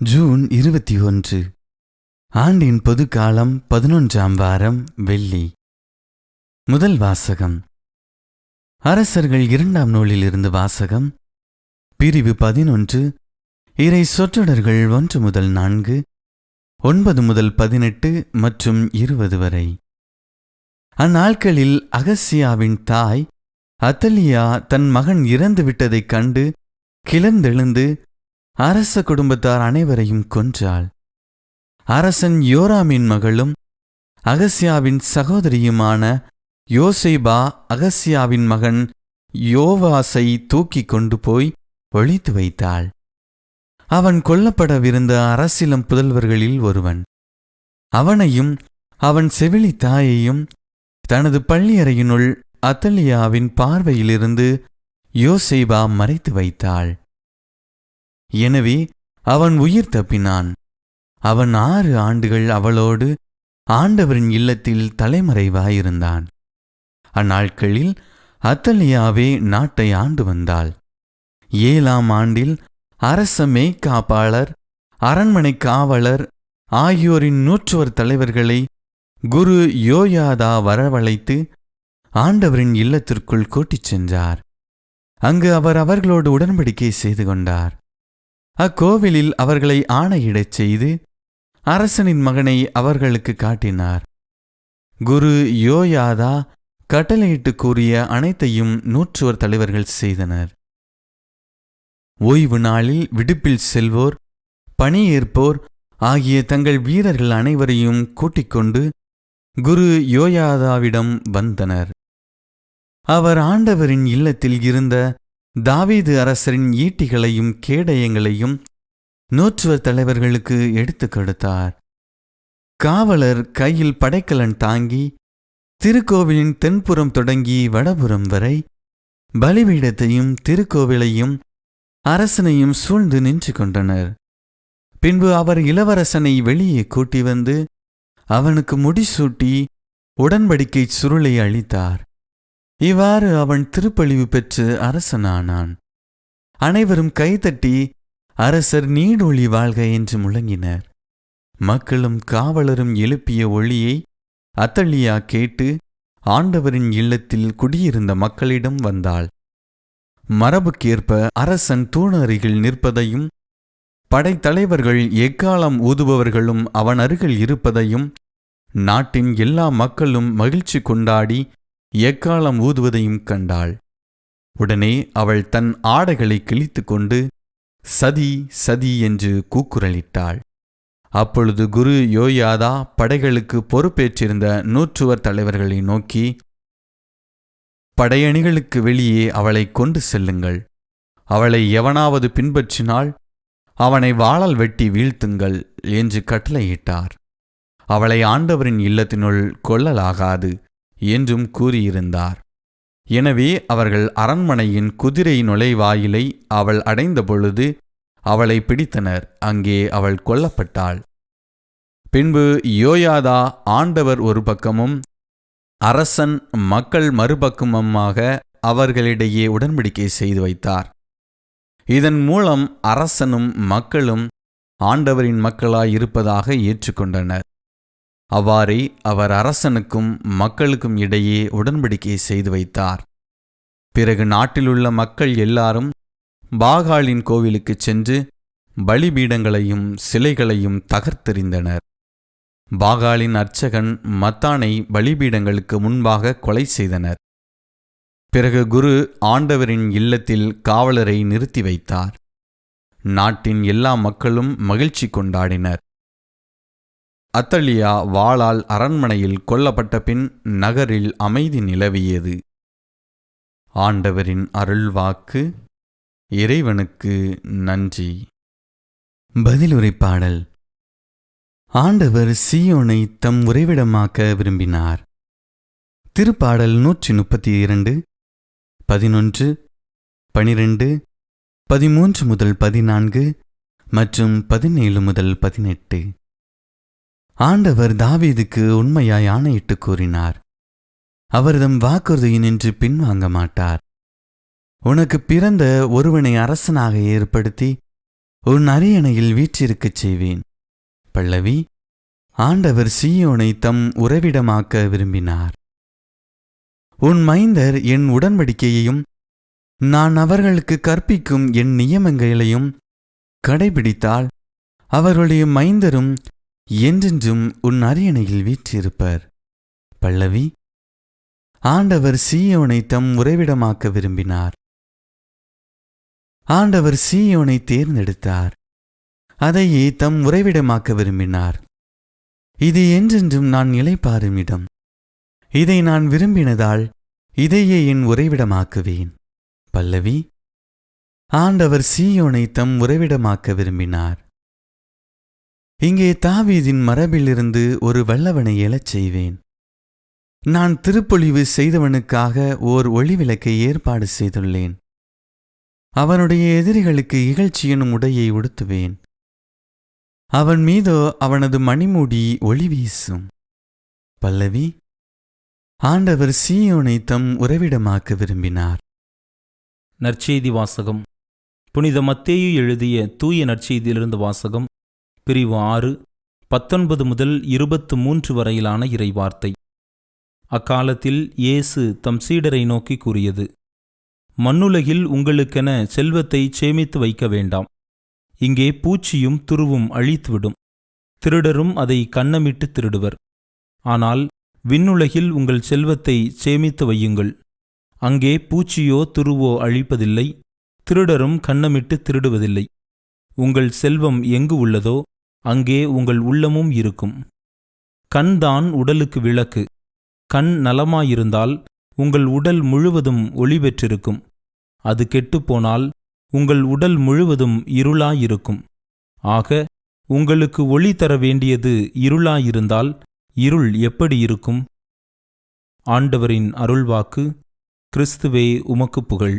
June இருபத்தி ஒன்று. ஆண்டின் பொதுக்காலம் பதினொன்றாம் வாரம் வெள்ளி. முதல் வாசகம். அரசர்கள் இரண்டாம் நூலிலிருந்து வாசகம். பிரிவு பதினொன்று. இறை சொற்றொடர்கள் ஒன்று முதல் நான்கு. ஒன்பது முதல் பதினெட்டு மற்றும் இருபது வரை. அந்நாட்களில் அகசியாவின் தாய் அத்தலியா தன் மகன் இறந்து விட்டதைக் கண்டு கிளர்ந்தெழுந்து அரச குடும்பத்தார் அனைவரையும் கொன்றாள். அரசன் யோராமின் மகளும் அகசியாவின் சகோதரியுமான யோசேபா அகசியாவின் மகன் யோவாசை தூக்கிக் கொண்டு போய் ஒழித்து வைத்தாள். அவன் கொல்லப்படவிருந்த அரசிலம் புதல்வர்களில் ஒருவன். அவனையும் அவன் செவிலி தாயையும் தனது பள்ளியறையினுள் அத்தலியாவின் பார்வையிலிருந்து யோசேபா மறைத்து வைத்தாள். எனவே அவன் உயிர் தப்பினான். அவன் ஆறு ஆண்டுகள் அவளோடு ஆண்டவரின் இல்லத்தில் தலைமறைவாயிருந்தான். அந்நாட்களில் அத்தலியாவே நாட்டை ஆண்டு வந்தாள். ஏழாம் ஆண்டில் அரச மேய்க்காப்பாளர் அரண்மனை காவலர் ஆகியோரின் நூற்றுவர் தலைவர்களை குரு யோயாதா வரவழைத்து ஆண்டவரின் இல்லத்திற்குள் கூட்டிச் சென்றார். அங்கு அவர் அவர்களோடு உடன்படிக்கை செய்து கொண்டார். அக்கோவிலில் அவர்களை ஆணையிடச் செய்து அரசனின் மகனை அவர்களுக்கு காட்டினார். குரு யோயாதா கட்டளையிட்டு கூறிய அனைத்தையும் நூற்றுவர் தலைவர்கள் செய்தனர். ஓய்வு நாளில் விடுப்பில் செல்வோர் பணியேற்போர் ஆகிய தங்கள் வீரர்கள் அனைவரையும் கூட்டிக் கொண்டு குரு யோயாதாவிடம் வந்தனர். அவர் ஆண்டவரின் இல்லத்தில் இருந்த தாவீது அரசரின் ஈட்டிகளையும் கேடயங்களையும் நூற்றுவர் தலைவர்களுக்கு எடுத்துக் கொடுத்தார். காவலர் கையில் படைக்கலன் தாங்கி திருக்கோவிலின் தென்புறம் தொடங்கி வடபுறம் வரை பலிபீடத்தையும் திருக்கோவிலையும் அரசனையும் சூழ்ந்து நின்று கொண்டனர். பின்பு அவர் இளவரசனை வெளியே கூட்டி வந்து அவனுக்கு முடிசூட்டி உடன்படிக்கை சுருளை அளித்தார். இவ்வாறு அவன் திருப்பழிவு பெற்று அரசனானான். அனைவரும் கைதட்டி அரசர் நீடொளி வாழ்க என்று முழங்கினர். மக்களும் காவலரும் எழுப்பிய ஒளியை அத்தலியா கேட்டு ஆண்டவரின் இல்லத்தில் குடியிருந்த மக்களிடம் வந்தாள். மரபுக்கேற்ப அரசன் தூணருகில் நிற்பதையும் படைத்தலைவர்கள் எக்காலம் ஊதுபவர்களும் அவன் அருகில் இருப்பதையும் நாட்டின் எல்லா மக்களும் மகிழ்ச்சி கொண்டாடி எக்காலம் ஊதுவதையும் கண்டாள். உடனே அவள் தன் ஆடைகளை கிழித்து கொண்டு சதி சதி என்று கூக்குரலிட்டாள். அப்பொழுது குரு யோயாதா படைகளுக்கு பொறுப்பேற்றிருந்த நூற்றுவர் தலைவர்களை நோக்கி படையணிகளுக்கு வெளியே அவளை கொண்டு செல்லுங்கள். அவளை எவனாவது பின்பற்றினால் அவனை வாழல் வெட்டி வீழ்த்துங்கள் என்று கட்டளையிட்டார். அவளை ஆண்டவரின் இல்லத்தினுள் கொள்ளலாகாது என்றும் கூறியிருந்தார். எனவே அவர்கள் அரண்மனையின் குதிரை நுழைவாயிலை அவள் அடைந்தபொழுது அவளை பிடித்தனர். அங்கே அவள் கொல்லப்பட்டாள். பின்பு யோயாதா ஆண்டவர் ஒரு பக்கமும் அரசன் மக்கள் மறுபக்கமுமாக அவர்களிடையே உடன்படிக்கை செய்து வைத்தார். இதன் மூலம் அரசனும் மக்களும் ஆண்டவரின் மக்களாய் இருப்பதாக ஏற்றுக்கொண்டனர். அவ்வாறே அவர் அரசனுக்கும் மக்களுக்கும் இடையே உடன்படிக்கை செய்து வைத்தார். பிறகு நாட்டிலுள்ள மக்கள் எல்லாரும் பாகாலின் கோவிலுக்குச் சென்று பலிபீடங்களையும் சிலைகளையும் தகர்த்தெறிந்தனர். பாகாலின் அர்ச்சகன் மத்தானை பலிபீடங்களுக்கு முன்பாக கொலை செய்தனர். பிறகு குரு ஆண்டவரின் இல்லத்தில் காவலரை நிறுத்தி வைத்தார். நாட்டின் எல்லா மக்களும் மகிழ்ச்சி கொண்டாடினர். அத்தலியா வாளால் அரண்மனையில் கொல்லப்பட்ட பின் நகரில் அமைதி நிலவியது. ஆண்டவரின் அருள்வாக்கு இறைவனுக்கு நன்றி. பதிலுரை பாடல். ஆண்டவர் சியோனை தம் உறைவிடமாக்க விரும்பினார். திருப்பாடல் நூற்றி முப்பத்தி இரண்டு பதினொன்று பனிரெண்டு பதிமூன்று முதல் பதினான்கு மற்றும் பதினேழு முதல் பதினெட்டு. ஆண்டவர் தாவீதுக்கு உண்மையாய் ஆணையிட்டு கூறினார். அவர்தம் வாக்குறுதியினின்று பின்வாங்க மாட்டார். உனக்கு பிறந்த ஒருவனை அரசனாக ஏற்படுத்தி உன் அரியணையில் வீற்றிருக்கச் செய்வேன். பல்லவி ஆண்டவர் சீயோனை தம் உறவிடமாக்க விரும்பினார். உன் மைந்தர் என் உடன்படிக்கையையும் நான் அவர்களுக்கு கற்பிக்கும் என் நியமங்களையும் கடைபிடித்தால் அவர்களுடைய மைந்தரும் என்றென்றும் உன் அரியணையில் வீற்றிருப்பர். பல்லவி ஆண்டவர் சீயோனை தம் உறைவிடமாக்க விரும்பினார். ஆண்டவர் சீயோனை தேர்ந்தெடுத்தார். அதையே தம் உறைவிடமாக்க விரும்பினார். இது என்றென்றும் நான் நிலைப்பாரும் இடம். இதை நான் விரும்பினதால் இதையே என் உறைவிடமாக்குவேன். பல்லவி ஆண்டவர் சீயோனை தம் உறைவிடமாக்க விரும்பினார். இங்கே தாவீதின் மரபிலிருந்து ஒரு வல்லவனை எழச் செய்வேன். நான் திருப்பொழிவு செய்தவனுக்காக ஓர் ஒளிவிளக்கை ஏற்பாடு செய்துள்ளேன். அவனுடைய எதிரிகளுக்கு இகழ்ச்சியனும் உடையை உடுத்துவேன். அவன் மீதோ அவனது மணிமூடி ஒளி வீசும். பல்லவி ஆண்டவர் சீயோனை தம் உறவிடமாக்க விரும்பினார். நற்செய்தி வாசகம். புனித மத்தேயு எழுதிய தூய நற்செய்தியிலிருந்து வாசகம். பிரிவு ஆறு பத்தொன்பது முதல் இருபத்து மூன்று வரையிலான இறைவார்த்தை. அக்காலத்தில் இயேசு தம் சீடரை நோக்கி கூறியது மண்ணுலகில் உங்களுக்கென செல்வத்தை சேமித்து வைக்க வேண்டாம். இங்கே பூச்சியும் துருவும் அழித்துவிடும். திருடரும் அதை கண்ணமிட்டு திருடுவர். ஆனால் விண்ணுலகில் உங்கள் செல்வத்தை சேமித்து வையுங்கள். அங்கே பூச்சியோ துருவோ அழிப்பதில்லை திருடரும் கண்ணமிட்டு திருடுவதில்லை. உங்கள் செல்வம் எங்கு உள்ளதோ அங்கே உங்கள் உள்ளமும் இருக்கும். கண்தான் உடலுக்கு விளக்கு. கண் நலமாயிருந்தால் உங்கள் உடல் முழுவதும் ஒளி பெற்றிருக்கும். அது கெட்டுப்போனால் உங்கள் உடல் முழுவதும் இருளாயிருக்கும். ஆக உங்களுக்கு ஒளி தர வேண்டியது இருளாயிருந்தால் இருள் எப்படி இருக்கும்? ஆண்டவரின் அருள்வாக்கு கிறிஸ்துவே உமக்கு புகழ்.